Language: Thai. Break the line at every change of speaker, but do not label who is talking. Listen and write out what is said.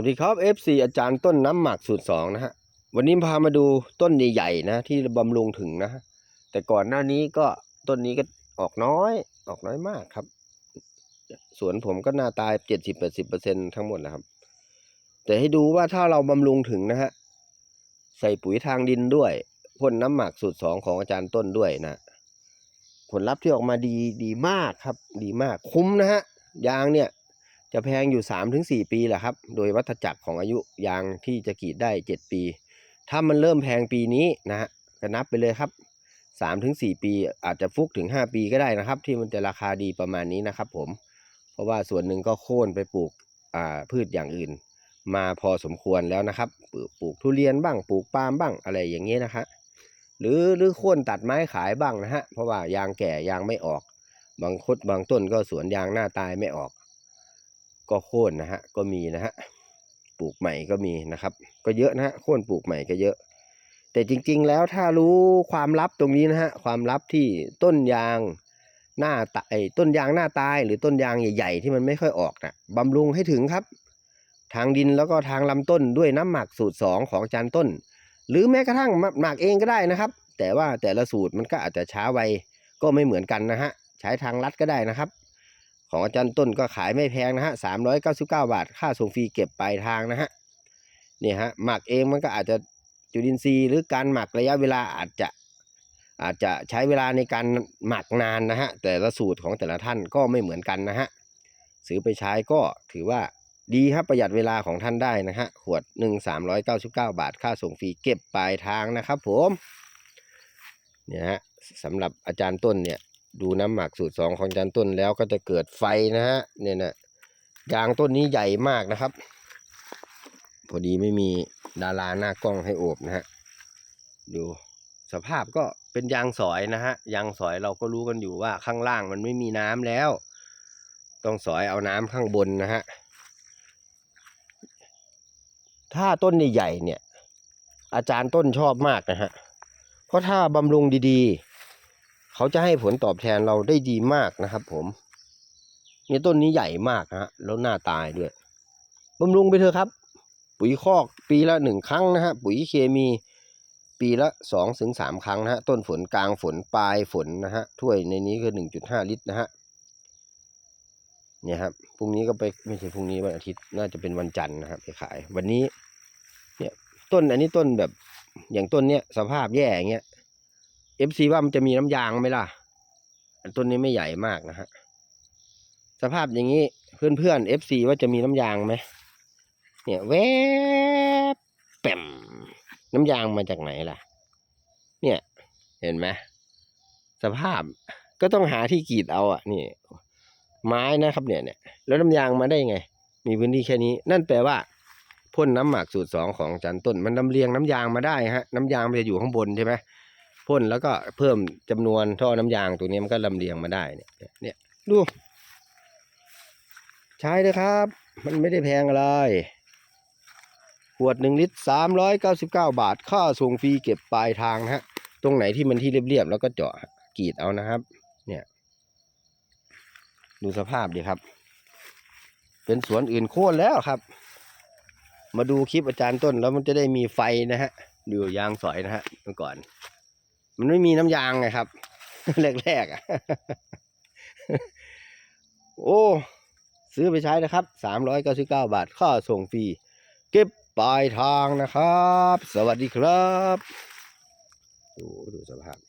วัสดีครับ FC อาจารย์ต้นน้ำหมักสูตรสองนะฮะ วันนี้พามาดูต้นใหญ่ๆนะ ที่บำรุงถึงนะ แต่ก่อนหน้านี้ก็ต้นนี้ก็ออกน้อย ออกน้อยมากครับ สวนผมก็หน้าตายเจ็ดสิบแปดสิบเปอร์เซ็นทั้งหมดนะครับ แต่ให้ดูว่าถ้าเราบำรุงถึงนะฮะ ใส่ปุ๋ยทางดินด้วยพ่นน้ำหมักสูตรสองของอาจารย์ต้นด้วยนะ ผลลัพธ์ที่ออกมาดีดีมากครับ ดีมากคุ้มนะฮะยางเนี่ย จะแพงอยู่3าถึงสปีแหละครับ โดยวัฏจักรของอายุยางที่จะกรีดได้ 7 ปี ถ้ามันเริ่มแพงปีนี้นะฮะก็นับไปเลยครับ3ถึงสปีอาจจะฟุกถึง 5 ปีก็ได้นะครับ ที่มันจะราคาดีประมาณนี้นะครับผม เพราะว่าส่วนหนึ่งก็โค่นไปปลูกพืชอย่างอื่น มาพอสมควรแล้วนะครับ ปลูกทุเรียนบ้างปลูกปาล์มบ้างอะไรอย่างเงี้ยนะฮะหรือหรือโค่นตัดไม้ขายบ้างนะฮะเพราะว่ายางแก่ยางไม่ออก บางคดบางต้นก็สวนยางหน้าตายไม่ออก ก็โค่นนะฮะก็มีนะฮะปลูกใหม่ก็มีนะครับ ก็เยอะนะฮะโค่นปลูกใหม่ก็เยอะ แต่จริง ๆ แล้วถ้ารู้ความลับตรงนี้นะฮะความลับที่ต้นยางหน้าตายต้นยางหน้าตายหรือต้นยางใหญ่ๆ ที่มันไม่ค่อยออกนะบำรุงให้ถึงครับ ทางดินแล้วก็ทางลำต้นด้วยน้ำหมักสูตรสองของจารย์ต้น หรือแม้กระทั่งหมักเองก็ได้นะครับ แต่ว่าแต่ละสูตรมันก็อาจจะช้าไวก็ไม่เหมือนกันนะฮะใช้ทางลัดก็ได้นะครับ ของอาจารย์ต้นก็ขายไม่แพงนะฮะสามร้อยเก้าสิบเก้าบาท ค่าส่งฟรีเก็บปลายทางนะฮะเนี่ยฮะหมักเองมันก็อาจจะจุลินทรีย์หรือการหมักระยะเวลาอาจจะอาจจะใช้เวลาในการหมักนานนะฮะแต่ละสูตรของแต่ละท่านก็ไม่เหมือนกันนะฮะซื้อไปใช้ก็ถือว่าดีครับประหยัดเวลาของท่านได้นะฮะขวดหนึ่งสามร้อยเก้าสิบเก้าบาท ค่าส่งฟรีเก็บปลายทางนะครับผมเนี่ยฮะสำหรับอาจารย์ต้นเนี่ย ดูน้ำหมักสูตรสองของอาจารย์ต้นแล้วก็จะเกิดไฟนะฮะเนี่ยนะยางต้นนี้ใหญ่มากนะครับ พอดีไม่มีดาราหน้ากล้องให้โอบนะฮะดูสภาพก็เป็นยางสอยนะฮะยางสอยเราก็รู้กันอยู่ว่าข้างล่างมันไม่มีน้ำแล้ว ต้องสอยเอาน้ำข้างบนนะฮะถ้าต้นใหญ่ๆเนี่ย อาจารย์ต้นชอบมากนะฮะเพราะถ้าบำรุงดีๆ เขาจะให้ผลตอบแทนเราได้ดีมากนะครับ ผมเนี่ยต้นนี้ใหญ่มากนะฮะแล้วหน้าตายด้วยบำรุงไปเถอะครับ ปุ๋ยคอกปีละหนึ่งครั้งนะฮะปุ๋ยเคมีปีละสองถึงสามครั้งนะฮะต้นฝนกลางฝนปลายฝนนะฮะถ้วยในนี้ก็หนึ่งจุดห้าลิตรนะฮะเนี่ยครับพรุ่งนี้ก็ไปไม่ใช่พรุ่งนี้วันอาทิตย์น่าจะเป็นวันจันทร์นะครับไปขาย วันนี้ เนี่ยต้นอันนี้ต้นแบบอย่างต้นเนี้ยสภาพแย่อย่างเงี้ย เอฟซีว่ามันจะมีน้ำยางไหมล่ะ อันต้นนี้ไม่ใหญ่มากนะฮะ สภาพอย่างนี้เพื่อนเพื่อนเอฟซีว่าจะมีน้ำยางไหม เนี่ยแวบแป่มน้ำยางมาจากไหนล่ะ เนี่ย เห็นไหมสภาพก็ต้องหาที่กรีดเอาอะ นี่ ไม้นะครับเนี่ยเนี่ย แล้วน้ำยางมาได้ไง มีพื้นที่แค่นี้ นั่นแปลว่าพ่นน้ำหมักสูตรสองของจันต้น มันลำเลียงน้ำยางมาได้ฮะ น้ำยางมันจะอยู่ข้างบนใช่ไหม พ่นแล้วก็เพิ่มจำนวนท่อน้ำยางตัวนี้มันก็ลำเลียงมาได้เนี่ยเนี่ยดู ใช้เลยครับ มันไม่ได้แพงอะไรขวดหนึ่งลิตรสามร้อยเก้าสิบเก้าบาท ค่าส่งฟรีเก็บปลายทางฮะ ตรงไหนที่มันที่เรียบๆแล้วก็เจาะกรีดเอานะครับ เนี่ย ดูสภาพดิครับ เป็นสวนอื่นโค่นแล้วครับ มาดูคลิปอาจารย์ต้นแล้วมันจะได้มีไฟนะฮะ ดูยางสอยนะฮะเมื่อก่อน มันไม่มีน้ำยางไงครับ แรกๆอะ โอ้ ซื้อไปใช้นะครับ สามร้อยเก้าสิบเก้าบาท ค่าส่งฟรี เก็บปลายทางนะครับ สวัสดีครับ ดูดูสภาพ